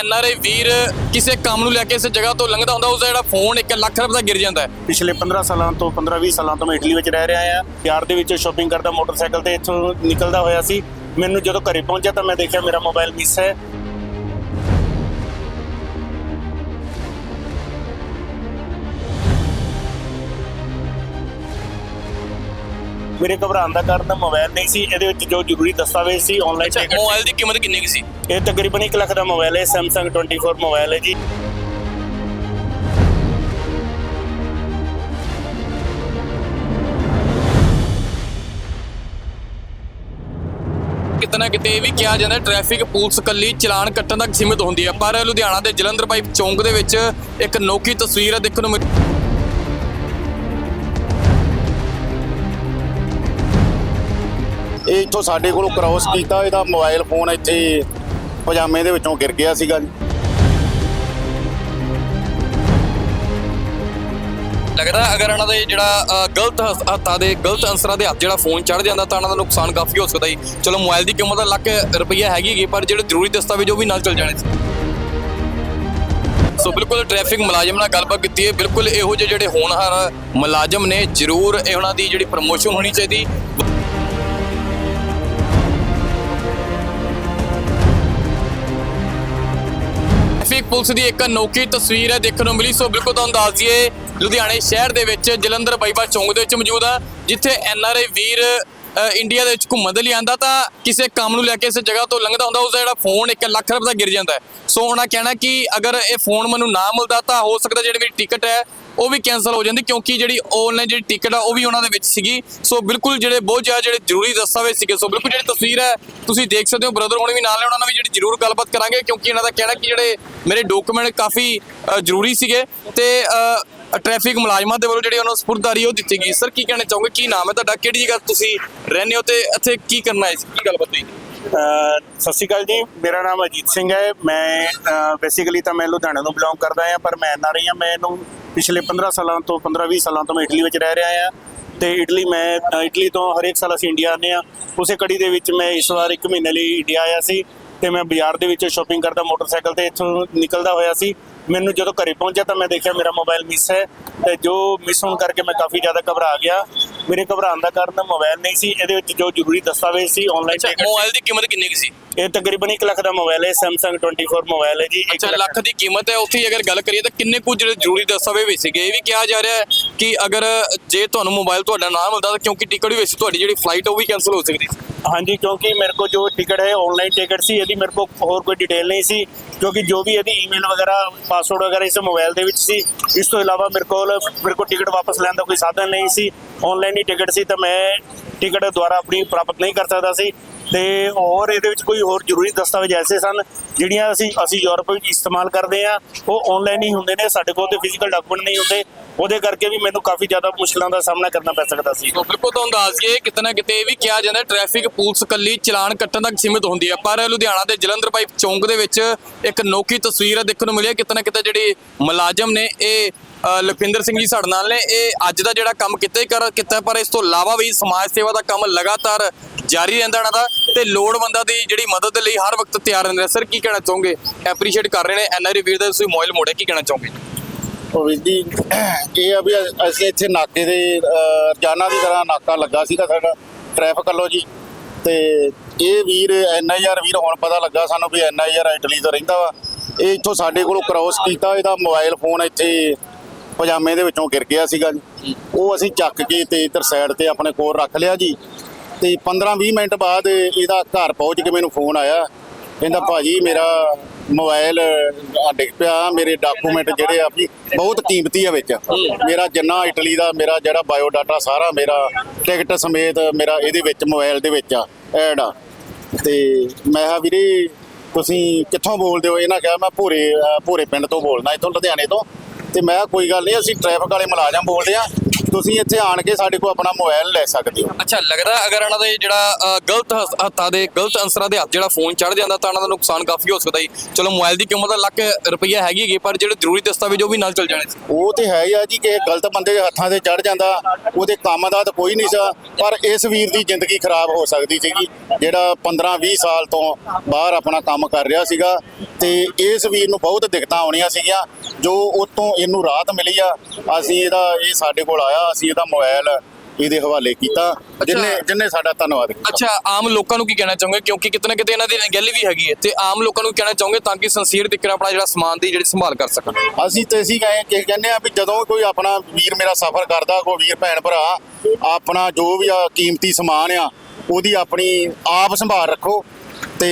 N R I ਵੀਰ ਕਿਸੇ ਕੰਮ ਨੂੰ ਲੈ ਕੇ ਇਸ ਜਗ੍ਹਾ ਤੋਂ ਲੰਘਦਾ ਹੁੰਦਾ ਉਸ ਦਾ ਜਿਹੜਾ ਫੋਨ 1 ਲੱਖ ਰੁਪਏ ਦਾ ਗਿਰ ਜਾਂਦਾ ਹੈ। ਪਿਛਲੇ 15 ਸਾਲਾਂ ਤੋਂ 15-20 ਸਾਲਾਂ ਤੋਂ ਮੈਂ ਇਟਲੀ ਵਿੱਚ ਰਹਿ ਰਿਹਾ ਹਾਂ। ਯਾਰ ਦੇ ਵਿੱਚ ਸ਼ਾਪਿੰਗ ਕਰਦਾ, ਮੋਟਰਸਾਈਕਲ ਤੇ ਇੱਥੋਂ ਨਿਕਲਦਾ ਹੋਇਆ ਸੀ। ਮੈਨੂੰ ਜਦੋਂ ਘਰੇ ਪਹੁੰਚਿਆ ਤਾਂ ਮੈਂ ਦੇਖਿਆ ਮੇਰਾ ਮੋਬਾਈਲ ਮਿਸ ਹੈ। ਮੇਰੇ ਘਬਰਾਉਣ ਦਾ ਕਾਰਨ ਮੋਬਾਈਲ ਨਹੀਂ ਸੀ ਇਹਦੇ ਵਿੱਚ ਜੋ ਜ਼ਰੂਰੀ ਦਸਤਾਵੇਜ਼ ਸੀ ਆਨਲਾਈਨ ਅੱਛਾ ਟਿਕਟ ਮੋਬਾਈਲ ਦੀ ਕੀਮਤ ਕਿੰਨੀ ਕੁ ਸੀ? ਇਹ ਤਕਰੀਬਨ 1 ਲੱਖ ਦਾ ਮੋਬਾਈਲ ਹੈ Samsung 24 ਮੋਬਾਈਲ ਹੈ ਜੀ। ਕਿਤੇ ਨਾ ਕਿਤੇ ਇਹ ਵੀ ਕਿਹਾ ਜਾਂਦਾ ਟ੍ਰੈਫਿਕ ਪੁਲਿਸ ਕੱਲੀ ਚਲਾਨ ਕੱਟਣ ਤੱਕ ਸੀਮਿਤ ਹੁੰਦੀ ਹੈ। ਪਰ ਲੁਧਿਆਣਾ ਦੇ ਜਲੰਧਰ ਪਾਈਪ ਚੌਂਕ ਦੇ ਵਿੱਚ ਇੱਕ ਅਨੋਖੀ ਤਸਵੀਰ ਦੇਖਣ ਨੂੰ ਮਿਲ- ਇਹ ਇੱਥੋਂ ਸਾਡੇ ਕੋਲੋਂ ਕ੍ਰਾਸ ਕੀਤਾ ਇਹਦਾ ਮੋਬਾਈਲ ਫੋਨ ਇੱਥੇ ਪਜਾਮੇ ਦੇ ਵਿੱਚੋਂ ਗਿਰ ਗਿਆ ਸੀਗਾ ਜੀ। ਲੱਗਦਾ ਅਗਰ ਇਹਨਾਂ ਦੇ ਜਿਹੜਾ ਅ, ਗਲਤ ਹਸ- ਹੱਥਾਂ ਦੇ ਗਲਤ ਅਨਸਰਾਂ ਦੇ ਹੱਥ ਜਿਹੜਾ ਫੋਨ ਚੜ ਜਾਂਦਾ ਤਾਂ ਇਹਨਾਂ ਦਾ ਨੁਕਸਾਨ ਕਾਫੀ ਹੋ ਸਕਦਾ ਸੀ ਚਲੋ ਮੋਬਾਈਲ ਦੀ ਕੀਮਤ ਤਾਂ ਲੱਖ ਰੁਪਈਆ ਹੈਗੀ ਗੀ ਪਰ ਜਿਹੜੇ ਜ਼ਰੂਰੀ ਦਸਤਾਵੇਜ਼ ਉਹ ਵੀ ਨਾਲ ਚਲ ਜਾਣੇ ਸੀ। ਸੋ ਬਿਲਕੁਲ ਟ੍ਰੈਫਿਕ ਮੁਲਾਜ਼ਮ ਨਾਲ ਗੱਲਬਾਤ ਕੀਤੀ ਹੈ। ਬਿਲਕੁਲ ਇਹੋ ਜਿਹੇ ਜਿਹੜੇ ਹੋਣਹਾਰ ਮੁਲਾਜ਼ਮ ਨੇ ਜ਼ਰੂਰ ਇਹਨਾਂ ਦੀ ਜਿਹੜੀ ਪ੍ਰਮੋਸ਼ਨ ਹੋਣੀ ਚਾਹੀਦੀ। ਟ੍ਰੈਫਿਕ ਪੁਲਿਸ ਦੀ ਇੱਕ ਅਨੋਖੀ ਤਸਵੀਰ ਹੈ, ਦੇਖਣ ਨੂੰ ਮਿਲੀ। ਸੋ ਬਿਲਕੁਲ ਤੁਹਾਨੂੰ ਦੱਸ ਦਈਏ, ਲੁਧਿਆਣੇ ਸ਼ਹਿਰ ਦੇ ਵਿੱਚ ਜਲੰਧਰ ਬਾਈਪਾਸ ਚੌਂਕ ਦੇ ਵਿੱਚ ਮੌਜੂਦ ਆ, ਜਿੱਥੇ N R I Veer India ਦੇ ਵਿੱਚ ਘੁੰਮਣ ਦੇ ਲਈ ਆਂਦਾ ਤਾਂ ਕਿਸੇ ਕੰਮ ਨੂੰ ਲੈ ਕੇ ਇਸ ਜਗ੍ਹਾ ਤੋਂ ਲੰਘਦਾ ਹੁੰਦਾ ਉਸ ਦਾ ਜਿਹੜਾ ਫੋਨ 1 ਲੱਖ ਰੁਪਏ ਦਾ ਗਿਰ ਜਾਂਦਾ ਹੈ। ਸੋ ਉਹਨਾਂ ਕਹਿਣਾ ਕਿ ਅਗਰ ਇਹ ਫੋਨ ਮੈਨੂੰ ਨਾ ਮਿਲਦਾ ਤਾਂ ਹੋ ਸਕਦਾ ਜਿਹੜੀ ਮੇਰੀ ਟਿਕਟ ਹੈ ਉਹ ਵੀ ਕੈਨਸਲ ਹੋ ਜਾਂਦੀ ਕਿਉਂਕਿ ਜਿਹੜੀ ਆਨਲਾਈਨ ਜਿਹੜੀ ਟਿਕਟ ਆ, ਉਹ ਵੀ ਉਹਨਾਂ ਦੇ ਵਿੱਚ ਸੀਗੀ। ਸੋ ਬਿਲਕੁਲ ਜਿਹੜੇ ਬਹੁਤ ਜ਼ਿਆਦਾ ਜਿਹੜੇ ਜ਼ਰੂਰੀ ਦਸਤਾਵੇਜ਼ ਸੀਗੇ ਸੋ ਬਿਲਕੁਲ ਜਿਹੜੀ ਤਸਵੀਰ ਹੈ, ਤੁਸੀਂ ਦੇਖ ਸਕਦੇ ਹੋ ਬ੍ਰਦਰ ਹੋਣੀ ਵੀ ਨਾਲ ਨੇ, ਉਹਨਾਂ ਨਾਲ ਵੀ ਜਿਹੜੀ ਜ਼ਰੂਰ ਗੱਲਬਾਤ ਕਰਾਂਗੇ ਕਿਉਂਕਿ ਇਹਨਾਂ ਦਾ ਕਹਿਣਾ ਕਿ ਜਿਹੜੇ ਮੇਰੇ ਡਾਕੂਮੈਂਟ ਕਾਫੀ ਜ਼ਰੂਰੀ ਸੀਗੇ। ਤੇ ਟ੍ਰੈਫਿਕ ਮੁਲਾਜ਼ਮਾਂ ਦੇ ਵੱਲੋਂ ਜਿਹੜੀ ਉਹਨਾਂ ਨੂੰ ਸਪੁਰਦਾਰੀ ਉਹ ਦਿੱਤੀ ਗਈ। ਸਰ ਕੀ ਕਹਿਣਾ ਚਾਹੋਗੇ? ਕੀ ਨਾਮ ਹੈ ਤੁਹਾਡਾ? ਕਿਹੜੀ ਜਗ੍ਹਾ ਤੁਸੀਂ ਰਹਿੰਦੇ ਹੋ ਤੇ ਇੱਥੇ ਕੀ ਕਰਨਾ ਹੈ? ਕੀ ਗੱਲਬਾਤ ਹੋਈ? ਅਹ, ਸਤਿ ਸ਼੍ਰੀ ਅਕਾਲ ਜੀ। ਮੇਰਾ ਨਾਮ ਅਜੀਤ ਸਿੰਘ ਹੈ। ਮੈਂ ਬੇਸਿਕਲੀ ਤਾਂ ਮੈਂ ਲੁਧਿਆਣਾ ਤੋਂ ਬਿਲੋਂਗ ਕਰਦਾ ਹਾਂ, ਪਰ ਮੈਂ ਨਾ ਰਹੀ ਹਾਂ। ਮੈਂ ਇਹਨੂੰ ਪਿਛਲੇ 15 ਸਾਲਾਂ ਤੋਂ 15-20 ਸਾਲਾਂ ਤੋਂ ਮੈਂ ਇਟਲੀ ਵਿੱਚ ਰਹਿ ਰਿਹਾ ਹਾਂ ਤੇ ਇਟਲੀ ਮੈਂ ਇਟਲੀ ਤੋਂ ਹਰੇਕ ਸਾਲ ਅਸੀਂ ਇੰਡੀਆ ਆਉਂਦੇ ਹਾਂ। ਉਸੇ ਕੜੀ ਦੇ ਵਿੱਚ ਮੈਂ ਇਸ ਵਾਰ 1 ਮਹੀਨੇ ਲਈ ਇੰਡੀਆ ਆਇਆ ਸੀ ਤੇ ਮੈਂ ਬਾਜ਼ਾਰ ਦੇ ਵਿੱਚ ਸ਼ਾਪਿੰਗ ਕਰਦਾ, ਮੋਟਰਸਾਈਕਲ ਤੇ ਇੱਥੋਂ ਨਿਕਲਦਾ ਹੋਇਆ ਸੀ। ਮੈਨੂੰ ਜਦੋਂ ਘਰੇ ਪਹੁੰਚਿਆ ਤਾਂ ਮੈਂ ਦੇਖਿਆ ਮੇਰਾ ਮੋਬਾਈਲ ਮਿਸ ਹੈ ਤੇ ਜੋ ਮਿਸ ਹੋਣ ਕਰਕੇ ਮੈਂ ਕਾਫੀ ਜ਼ਿਆਦਾ ਘਬਰਾ ਗਿਆ। ਮੇਰੇ ਘਬਰਾਉਣ ਦਾ ਕਾਰਨ ਮੋਬਾਈਲ ਨਹੀਂ ਸੀ ਇਹਦੇ ਵਿੱਚ ਜੋ ਜ਼ਰੂਰੀ ਦਸਤਾਵੇਜ਼ ਸੀ ਆਨਲਾਈਨ ਟਿਕਟ ਮੋਬਾਈਲ ਦੀ ਕੀਮਤ ਕਿੰਨੀ ਸੀ? ਇਹ ਤਕਰੀਬਨ 1 ਲੱਖ ਦਾ ਮੋਬਾਈਲ ਹੈ Samsung 24 ਮੋਬਾਈਲ ਹੈ ਜੀ ਇੱਕ ਅੱਛਾ ਲੱਖ। ਦੀ ਕੀਮਤ ਹੈ ਉੱਥੇ ਹੀ ਅਗਰ ਗੱਲ ਕਰੀਏ ਤਾਂ ਕਿੰਨੇ ਕੁ ਜਿਹੜੇ ਜ਼ਰੂਰੀ ਦਸਤਾਵੇਜ਼ ਵੀ ਸੀਗੇ? ਇਹ ਵੀ ਕਿਹਾ ਜਾ ਰਿਹਾ ਹੈ ਕਿ ਅਗਰ ਜੇ ਤੁਹਾਨੂੰ ਮੋਬਾਈਲ ਤੁਹਾਡਾ ਨਾ ਮਿਲਦਾ ਤਾਂ ਕਿਉਂਕਿ ਟਿਕਟ ਵੀ ਵਿੱਚ ਤੁਹਾਡੀ ਜਿਹੜੀ ਫਲਾਈਟ ਉਹ ਵੀ ਕੈਨਸਲ ਹੋ ਸਕਦੀ ਸੀ। ਹਾਂਜੀ ਕਿਉਂਕਿ ਮੇਰੇ ਕੋਲ ਜੋ ਟਿਕਟ ਹੈ ਆਨਲਾਈਨ ਟਿਕਟ ਸੀ ਇਹਦੀ ਮੇਰੇ ਕੋਲ ਹੋਰ ਕੋਈ ਡਿਟੇਲ ਨਹੀਂ ਸੀ ਕਿਉਂਕਿ ਜੋ ਵੀ ਇਹਦੀ ਈਮੇਲ ਵਗੈਰਾ ਪਾਸਵਰਡ ਵਗੈਰਾ ਇਸ ਮੋਬਾਈਲ ਦੇ ਵਿੱਚ ਸੀ, ਇਸ ਤੋਂ ਇਲਾਵਾ ਮੇਰੇ ਕੋਲ ਮੇਰੇ ਕੋਲ ਟਿਕਟ ਵਾਪਸ ਲੈਣ ਦਾ ਕੋਈ ਸਾਧਨ ਨਹੀਂ ਸੀ ਆਨਲਾਈਨ ਹੀ ਟਿਕਟ ਸੀ, ਤਾਂ ਮੈਂ ਟਿਕਟ ਦੁਆਰਾ ਆਪਣੀ ਪ੍ਰਾਪਤ ਨਹੀਂ ਕਰ ਸਕਦਾ ਸੀ। ਤੇ ਔਰ ਇਹਦੇ ਵਿੱਚ ਕੋਈ ਹੋਰ ਜ਼ਰੂਰੀ ਦਸਤਾਵੇਜ਼ ਐਸੇ ਸਨ ਜਿਹੜੀਆਂ ਅਸੀਂ ਅਸੀਂ ਯੂਰਪ ਵਿੱਚ ਇਸਤੇਮਾਲ ਕਰਦੇ ਆ ਉਹ ਆਨਲਾਈਨ ਹੀ ਹੁੰਦੇ ਨੇ, ਸਾਡੇ ਕੋਲ ਤੇ ਫਿਜ਼ੀਕਲ ਡਾਕੂਮੈਂਟ ਨਹੀਂ ਹੁੰਦੇ। ਉਹਦੇ ਕਰਕੇ ਵੀ ਮੈਨੂੰ ਕਾਫੀ ਜ਼ਿਆਦਾ ਮੁਸ਼ਕਲਾਂ ਦਾ ਸਾਹਮਣਾ ਕਰਨਾ ਪੈ ਸਕਦਾ ਸੀ। ਬਿਲਕੁਲ ਤੁਹਾਨੂੰ ਦੱਸ ਦਈਏ, ਕਿਤੇ ਨਾ ਕਿਤੇ ਇਹ ਵੀ ਕਿਹਾ ਜਾਂਦਾ ਟ੍ਰੈਫਿਕ ਪੁਲਿਸ ਕੱਲੀ ਚਲਾਨ ਕੱਟਣ ਤੱਕ ਸੀਮਿਤ ਹੁੰਦੀ ਹੈ। ਪਰ ਲੁਧਿਆਣਾ ਦੇ ਜਲੰਧਰ ਪਾਈਪ ਚੌਂਕ ਦੇ ਵਿੱਚ ਇੱਕ ਅਨੋਖੀ ਤਸਵੀਰ ਹੈ ਦੇਖਣ ਨੂੰ ਮਿਲੀ ਹੈ। ਕਿਤੇ ਨਾ ਕਿਤੇ ਜਿਹੜੇ ਮੁਲਾਜ਼ਮ ਨੇ, ਇਹ ਲਖਵਿੰਦਰ ਸਿੰਘ ਜੀ ਸਾਡੇ ਨਾਲ ਨੇ। ਇਹ ਅੱਜ ਦਾ ਜਿਹੜਾ ਕੰਮ ਕਿਤੇ ਕਰ ਕੀਤਾ ਪਰ ਇਸ ਤੋਂ ਇਲਾਵਾ ਵੀ ਸਮਾਜ ਸੇਵਾ ਦਾ ਕੰਮ ਲਗਾਤਾਰ ਜਾਰੀ ਰਹਿੰਦਾ ਇਹਨਾਂ ਦਾ ਤੇ ਲੋੜਵੰਦਾਂ ਦੀ ਜਿਹੜੀ ਮਦਦ ਲਈ ਹਰ ਵਕਤ ਤਿਆਰ ਰਹਿੰਦੇ ਸਰ ਕੀ ਕਹਿਣਾ ਚਾਹੋਗੇ? ਐਪਰੀਸ਼ੀਏਟ ਕਰ ਰਹੇ ਨੇ ਐਨਆਰਈ ਵੀਰ ਦਾ ਤੁਸੀਂ ਮੋਬਾਈਲ ਮੋੜਿਆ ਕੀ ਕਹਿਣਾ ਚਾਹੋਗੇ? ਉਹ ਵੀਰ ਜੀ ਇਹ ਆ ਵੀ ਅਸੀਂ ਇੱਥੇ ਨਾਕੇ ਦੇ ਅ, ਦੀ ਤਰ੍ਹਾਂ ਨਾਕਾ ਲੱਗਾ ਸੀਗਾ ਸਾਡਾ ਟ੍ਰੈਫਿਕ ਵੱਲੋਂ ਜੀ। ਤੇ ਇਹ ਵੀਰ ਐਨਆਈਆਰ ਵੀਰ ਹੁਣ ਪਤਾ ਲੱਗਾ ਸਾਨੂੰ ਵੀ ਐਨਆਈਆਰ ਇਟਲੀ ਤੋਂ ਰਹਿੰਦਾ ਵਾ। ਇਹ ਇੱਥੋਂ ਸਾਡੇ ਕੋਲੋਂ ਕ੍ਰਾਸ ਕੀਤਾ ਇਹਦਾ ਮੋਬਾਈਲ ਫੋਨ ਇੱਥੇ ਪਜਾਮੇ ਦੇ ਵਿੱਚੋਂ ਗਿਰ ਗਿਆ ਸੀਗਾ ਜੀ। ਉਹ ਅਸੀਂ ਚੱਕ ਕੇ ਤੇ ਇੱਧਰ ਸਾਈਡ ਤੇ ਆਪਣੇ ਕੋਲ ਰੱਖ ਲਿਆ ਜੀ। ਤੇ 15-20 ਮਿੰਟ ਬਾਅਦ ਇਹਦਾ ਘਰ ਪਹੁੰਚ ਕੇ ਮੈਨੂੰ ਫੋਨ ਆਇਆ। ਕਹਿੰਦਾ ਭਾਜੀ ਮੇਰਾ ਮੋਬਾਈਲ ਆ ਡਿੱਗ ਪਿਆ ਮੇਰੇ ਡਾਕੂਮੈਂਟ ਜਿਹੜੇ ਆ ਵੀ ਬਹੁਤ ਕੀਮਤੀ ਆ ਵਿੱਚ। ਮੇਰਾ ਜਿੰਨਾ ਇਟਲੀ ਦਾ ਮੇਰਾ ਜਿਹੜਾ ਬਾਇਓ ਡਾਟਾ ਸਾਰਾ ਮੇਰਾ ਟਿਕਟ ਸਮੇਤ ਮੇਰਾ ਇਹਦੇ ਵਿੱਚ ਮੋਬਾਈਲ ਦੇ ਵਿੱਚ ਆ ਐਡ ਆ। ਤੇ ਮੈਂ ਕਿਹਾ ਵੀਰੇ ਤੁਸੀਂ ਕਿੱਥੋਂ ਬੋਲਦੇ ਹੋ? ਇਹਨਾਂ ਕਿਹਾ ਮੈਂ ਭੂਰੇ ਭੂਰੇ ਪਿੰਡ ਤੋਂ ਬੋਲਦਾ ਇੱਥੋਂ ਲੁਧਿਆਣੇ ਤੋਂ। ਤੇ ਮੈਂ ਕੋਈ ਗੱਲ ਨਹੀਂ ਅਸੀਂ ਟ੍ਰੈਫਿਕ ਵਾਲੇ ਮੁਲਾਜ਼ਮ ਬੋਲਦੇ ਆ ਤੁਸੀਂ ਇੱਥੇ ਆਣ ਕੇ ਸਾਡੇ ਕੋਲ ਆਪਣਾ ਮੋਬਾਈਲ ਲੈ ਸਕਦੇ ਹੋ। ਅੱਛਾ ਲੱਗਦਾ ਅਗਰ ਇਹਨਾਂ ਦੇ ਜਿਹੜਾ ਅ, ਗਲਤ ਹੱਥ- ਹੱਥਾਂ ਦੇ ਗਲਤ ਅਨਸਰਾਂ ਦੇ ਹੱਥ ਜਿਹੜਾ ਫੋਨ ਚੜ ਜਾਂਦਾ ਤਾਂ ਇਹਨਾਂ ਦਾ ਨੁਕਸਾਨ ਕਾਫੀ ਹੋ ਸਕਦਾ ਜੀ। ਚਲੋ ਮੋਬਾਈਲ ਦੀ ਕੀਮਤ ਤਾਂ ਲੱਖ ਰੁਪਈਆ ਹੈਗੀ ਹੈਗੀ ਪਰ ਜਿਹੜੇ ਜ਼ਰੂਰੀ ਦਸਤਾਵੇਜ਼ ਉਹ ਵੀ ਨਾਲ ਚੱਲ ਜਾਣੇ ਸੀ। ਉਹ ਤੇ ਹੈ ਹੀ ਆ ਜੀ ਕਿ ਗਲਤ ਬੰਦੇ ਦੇ ਹੱਥਾਂ ਤੇ ਚੜ ਜਾਂਦਾ ਉਹਦੇ ਕੰਮ ਦਾ ਤਾਂ ਕੋਈ ਨਹੀਂ ਸੀ ਪਰ ਇਸ ਵੀਰ ਦੀ ਜ਼ਿੰਦਗੀ ਖਰਾਬ ਹੋ ਸਕਦੀ ਸੀਗੀ ਜਿਹੜਾ 15 20 ਸਾਲ ਤੋਂ ਬਾਹਰ ਆਪਣਾ ਕੰਮ ਕਰ ਰਿਹਾ ਸੀਗਾ ਤੇ ਇਸ ਵੀਰ ਨੂੰ ਬਹੁਤ ਦਿੱਕਤਾਂ ਆਉਣੀਆਂ ਸੀਗੀਆਂ ਜੋ ਉਤੋਂ ਇਹਨੂੰ ਰਾਹਤ ਮਿਲੀ ਆ ਅਸੀਂ ਇਹਦਾ ਇਹ ਸਾਡੇ ਕੋਲ ਆਇਆ। ਅਸੀਂ ਇਹਦਾ ਮੋਬਾਈਲ ਇਹਦੇ ਹਵਾਲੇ ਕੀਤਾ। ਜਿੰਨੇ ਜਿੰਨੇ ਸਾਡਾ ਧੰਨਵਾਦ ਕੀਤਾ। ਅੱਛਾ ਆਮ ਲੋਕਾਂ ਨੂੰ ਕੀ ਕਹਿਣਾ ਚਾਹੋਗੇ? ਕਿਉਂਕਿ ਕਿਤੇ ਨਾ ਕਿਤੇ ਇਹਨਾਂ ਦੀ ਗੱਲ ਵੀ ਹੈਗੀ ਹੈ ਤੇ ਆਮ ਲੋਕਾਂ ਨੂੰ ਕਹਿਣਾ ਚਾਹੋਗੇ ਤਾਂ ਕਿ ਸੰਸੀਅਰ ਤਰੀਕੇ ਨਾਲ ਆਪਣਾ ਜਿਹੜਾ ਸਮਾਨ ਦੀ ਜਿਹੜੀ ਸੰਭਾਲ ਕਰ ਸਕਣ? ਅਸੀਂ ਤੇ ਅਸੀਂ ਕਹੇ ਕਿ ਕਹਿੰਦੇ ਆ ਵੀ ਜਦੋਂ ਕੋਈ ਆਪਣਾ ਵੀਰ ਮੇਰਾ ਸਫ਼ਰ ਕਰਦਾ ਕੋਈ ਵੀਰ ਭੈਣ ਭਰਾ ਆਪਣਾ ਜੋ ਵੀ ਆ ਕੀਮਤੀ ਸਮਾਨ ਆ ਉਹਦੀ ਆਪਣੀ ਆਪ ਸੰਭਾਲ ਰੱਖੋ ਤੇ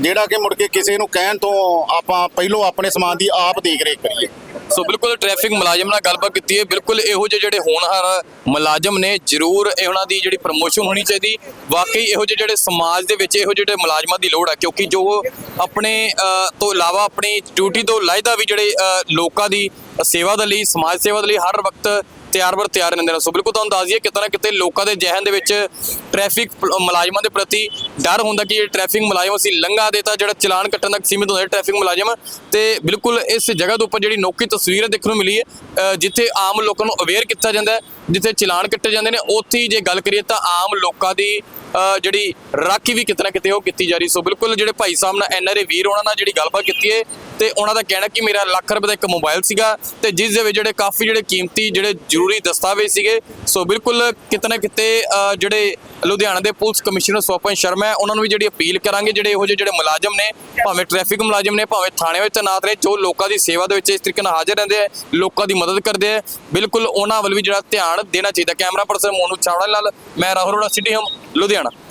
ਜਿਹੜਾ ਕਿ ਮੁੜ ਕੇ ਕਿਸੇ ਨੂੰ ਕਹਿਣ ਤੋਂ ਆਪਾਂ ਪਹਿਲੋਂ ਆਪਣੇ ਸਮਾਨ ਦੀ ਆਪ ਦੇਖ ਰੇਖ ਕਰੀਏ। ਸੋ ਬਿਲਕੁਲ ਟ੍ਰੈਫਿਕ ਮੁਲਾਜ਼ਮ ਨਾਲ ਗੱਲਬਾਤ ਕੀਤੀ ਹੈ। ਬਿਲਕੁਲ ਇਹੋ ਜਿਹੇ ਜਿਹੜੇ ਹੋਣਹਾਰ ਮੁਲਾਜ਼ਮ ਨੇ, ਜ਼ਰੂਰ ਇਹਨਾਂ ਦੀ ਜਿਹੜੀ ਪ੍ਰਮੋਸ਼ਨ ਹੋਣੀ ਚਾਹੀਦੀ। ਵਾਕਈ ਇਹੋ ਜਿਹੇ ਜਿਹੜੇ ਸਮਾਜ ਦੇ ਵਿੱਚ ਇਹੋ ਜਿਹੇ ਜਿਹੜੇ ਮੁਲਾਜ਼ਮਾਂ ਦੀ ਲੋੜ ਹੈ ਕਿਉਂਕਿ ਜੋ ਆਪਣੇ ਤੋਂ ਇਲਾਵਾ ਆਪਣੀ ਡਿਊਟੀ ਤੋਂ ਲਾਇਦਾ ਵੀ ਜਿਹੜੇ ਲੋਕਾਂ ਦੀ ਸੇਵਾ ਦੇ ਲਈ, ਸਮਾਜ ਸੇਵਾ ਦੇ ਲਈ ਹਰ ਵਕਤ ਤਿਆਰ ਬਰ ਤਿਆਰ ਰਹਿੰਦੇ ਨੇ। ਸੋ ਬਿਲਕੁਲ ਤੁਹਾਨੂੰ ਦੱਸ ਦਈਏ ਕਿਤੇ ਨਾ ਕਿਤੇ ਲੋਕਾਂ ਦੇ ਜ਼ਿਹਨ ਦੇ ਵਿੱਚ ਟ੍ਰੈਫਿਕ ਮੁਲਾਜ਼ਮਾਂ ਦੇ ਪ੍ਰਤੀ ਡਰ ਹੁੰਦਾ ਕਿ ਇਹ ਟ੍ਰੈਫਿਕ ਮੁਲਾਜ਼ਮ ਅਸੀਂ ਲੰਘਾ ਦੇ ਤਾਂ ਜਿਹੜਾ ਚਲਾਨ ਕੱਟਣ ਤੱਕ ਸੀਮਿਤ ਹੁੰਦਾ ਟ੍ਰੈਫਿਕ ਮੁਲਾਜ਼ਮ, ਤੇ ਬਿਲਕੁਲ ਇਸ ਜਗ੍ਹਾ ਦੇ ਉੱਪਰ ਜਿਹੜੀ ਨੋਕੀ ਤਸਵੀਰ ਦੇਖਣ ਨੂੰ ਮਿਲੀ ਹੈ ਜਿੱਥੇ ਆਮ ਲੋਕਾਂ ਨੂੰ ਅਵੇਅਰ ਕੀਤਾ ਜਾਂਦਾ ਜਿੱਥੇ ਚਲਾਨ ਕੱਟੇ ਜਾਂਦੇ ਨੇ, ਉੱਥੇ ਜੇ ਗੱਲ ਕਰੀਏ ਤਾਂ ਆਮ ਲੋਕਾਂ ਦੀ ਜਿਹੜੀ ਰਾਖੀ ਵੀ ਕਿਤੇ ਨਾ ਕਿਤੇ ਉਹ ਕੀਤੀ ਜਾ ਰਹੀ ਸੋ ਬਿਲਕੁਲ ਜਿਹੜੇ ਭਾਈ ਸਾਹਿਬ ਨਾਲ ਐਨਆਰਏ ਵੀਰ ਉਹਨਾਂ ਨਾਲ ਜਿਹੜੀ ਗੱਲਬਾਤ ਕੀਤੀ ਹੈ ਤੇ ਉਹਨਾਂ ਦਾ ਕਹਿਣਾ ਕਿ ਮੇਰਾ ਲੱਖ ਰੁਪਏ ਦਾ ਇੱਕ ਮੋਬਾਈਲ ਸੀਗਾ ਤੇ ਜਿਸ ਦੇ ਵਿੱਚ ਜਿਹੜੇ ਕਾਫੀ ਜਿਹੜੇ ਕੀਮਤੀ, ਜਿਹੜੇ ਜ਼ਰੂਰੀ ਦਸਤਾਵੇਜ਼ ਸੀਗੇ, ਸੋ ਬਿਲਕੁਲ ਕਿਤੇ ਨਾ ਕਿਤੇ ਜਿਹੜੇ ਲੁਧਿਆਣਾ ਦੇ ਪੁਲਿਸ ਕਮਿਸ਼ਨਰ ਸਵਪਨ ਸ਼ਰਮਾ ਹੈ, ਉਹਨਾਂ ਨੂੰ ਵੀ ਜਿਹੜੀ ਅਪੀਲ ਕਰਾਂਗੇ, ਜਿਹੜੇ ਇਹੋ ਜਿਹੇ ਜਿਹੜੇ ਮੁਲਾਜ਼ਮ ਨੇ, ਭਾਵੇਂ ਟ੍ਰੈਫਿਕ ਮੁਲਾਜ਼ਮ ਨੇ, ਭਾਵੇਂ ਥਾਣੇ ਵਿੱਚ ਤੈਨਾਤ ਨੇ, ਜੋ ਲੋਕਾਂ ਦੀ ਸੇਵਾ ਦੇ ਵਿੱਚ ਇਸ ਤਰੀਕੇ ਨਾਲ ਹਾਜ਼ਰ ਰਹਿੰਦੇ ਆ, ਲੋਕਾਂ ਦੀ ਮਦਦ ਕਰਦੇ ਆ, ਬਿਲਕੁਲ ਉਹਨਾਂ ਵੱਲ ਵੀ ਜਿਹੜਾ ਧਿਆਨ ਦੇਣਾ ਚਾਹੀਦਾ। ਕੈਮਰਾ ਪਰਸਨ ਮੋਨੂ ਚਾਵੜਾ ਨਾਲ, ਮੈਂ ਰਾਹੁਲ ਰੋੜਾ ਸਿਟੀ ਹਮ, ਲੁਧਿਆਣਾ।